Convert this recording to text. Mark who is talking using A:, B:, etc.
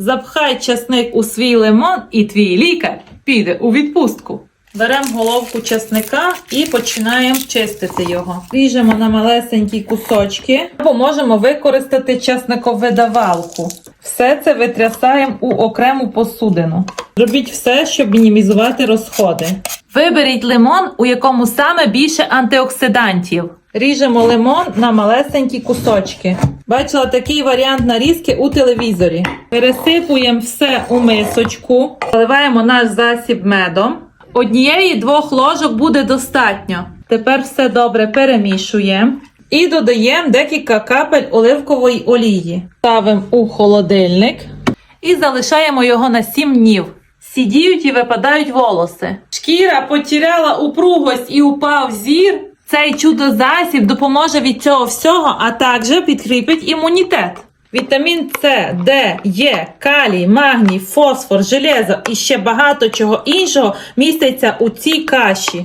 A: Запхай часник у свій лимон, і твій лікар піде у відпустку. Беремо головку часника і починаємо чистити його. Ріжемо на малесенькі кусочки, або можемо використати часниковидавалку. Все це витрясаємо у окрему посудину. Робіть все, щоб мінімізувати розходи. Виберіть лимон, у якому саме більше антиоксидантів. Ріжемо лимон на малесенькі кусочки. Бачила такий варіант нарізки у телевізорі. Пересипуємо все у мисочку, заливаємо наш засіб медом. Однієї двох ложок буде достатньо. Тепер все добре перемішуємо. І додаємо декілька капель оливкової олії. Ставимо у холодильник і залишаємо його на 7 днів. Сідіють і випадають волоси. Шкіра потеряла упругость і упав зір. Цей чудо-засіб допоможе від цього всього, а також підкріпить імунітет. Вітамін С, Д, Е, калій, магній, фосфор, железо і ще багато чого іншого міститься у цій каші.